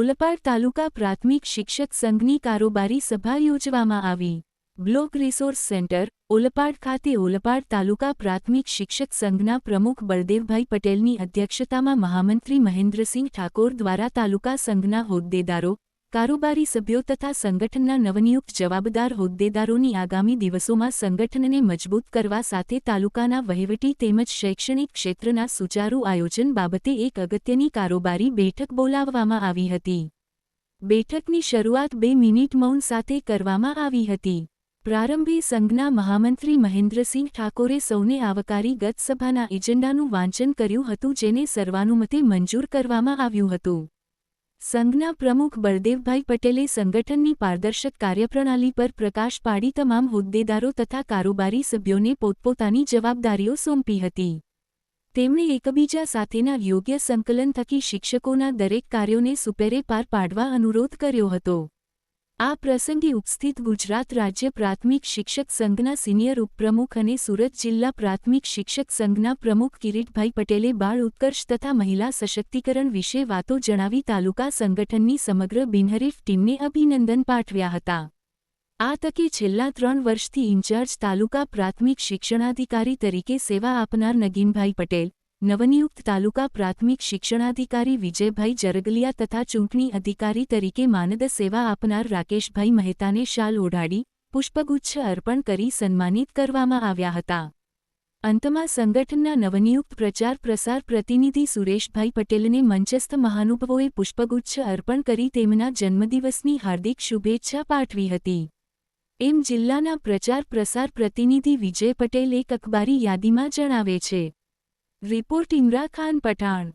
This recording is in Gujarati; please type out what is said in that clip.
ઓલપાડ તાલુકા પ્રાથમિક શિક્ષક સંઘની કારોબારી સભા યોજવામાં આવી. બ્લોક રિસોર્સ સેન્ટર, ઓલપાડ ખાતે ઓલપાડ તાલુકા પ્રાથમિક શિક્ષક સંઘના પ્રમુખ બળદેવભાઈ પટેલની અધ્યક્ષતામાં મહામંત્રી મહેન્દ્રસિંહ ઠાકોર દ્વારા તાલુકા સંઘના હોદ્દેદારો કારોબારી સભ્યો તથા સંગઠનના નવનિયુક્ત જવાબદાર હોદ્દેદારોની આગામી દિવસોમાં સંગઠનને મજબૂત કરવા સાથે તાલુકાના વહીવટી તેમજ શૈક્ષણિક ક્ષેત્રના સુચારુ આયોજન બાબતે એક અગત્યની કારોબારી બેઠક બોલાવવામાં આવી હતી. બેઠકની શરૂઆત બે મિનિટ મૌન સાથે કરવામાં આવી હતી. પ્રારંભે સંઘના મહામંત્રી મહેન્દ્રસિંહ ઠાકોરે સૌને આવકારી ગત સભાના એજન્ડાનું વાંચન કર્યું હતું, જેને સર્વાનુમતે મંજૂર કરવામાં આવ્યું હતું. સંઘના પ્રમુખ બળદેવભાઈ પટેલે સંગઠનની પારદર્શક કાર્યપ્રણાલી પર પ્રકાશ પાડી તમામ હોદ્દેદારો તથા કારોબારી સભ્યોને પોતપોતાની જવાબદારીઓ સોંપી હતી. તેમણે એકબીજા સાથેના યોગ્ય સંકલન થકી શિક્ષકોના દરેક કાર્યોને સુપેરે પાર પાડવા અનુરોધ કર્યો હતો. આ પ્રસંગે ઉપસ્થિત ગુજરાત રાજ્ય પ્રાથમિક શિક્ષક સંઘના સિનિયર ઉપપ્રમુખ અને સુરત જિલ્લા પ્રાથમિક શિક્ષક સંઘના પ્રમુખ કિરીટભાઈ પટેલે બાળ ઉત્કર્ષ તથા મહિલા સશક્તિકરણ વિશે વાતો જણાવી તાલુકા સંગઠનની સમગ્ર બિનહરીફ ટીમને અભિનંદન પાઠવ્યા હતા. આ તકે છેલ્લા ત્રણ વર્ષથી ઇન્ચાર્જ તાલુકા પ્રાથમિક શિક્ષણાધિકારી તરીકે સેવા આપનાર નગીનભાઈ પટેલ નવનિયુક્ત તાલુકા પ્રાથમિક શિક્ષણાધિકારી વિજયભાઈ જરગલિયા તથા ચૂંટણી અધિકારી તરીકે માનદ સેવા આપનાર રાકેશભાઈ મહેતાને શાલ ઓઢાડી, પુષ્પગુચ્છ અર્પણ કરી સન્માનિત કરવામાં આવ્યા હતા. અંતમાં સંગઠનના નવનિયુક્ત પ્રચાર પ્રસાર પ્રતિનિધિ સુરેશભાઈ પટેલને મંચસ્થ મહાનુભાવોએ પુષ્પગુચ્છ અર્પણ કરી તેમના જન્મદિવસની હાર્દિક શુભેચ્છા પાઠવી હતી. એમ જિલ્લાના પ્રચાર પ્રસાર પ્રતિનિધિ વિજય પટેલ એક અખબારી યાદીમાં જણાવે છે. રિપોર્ટ ઇમરા ખાન પઠાણ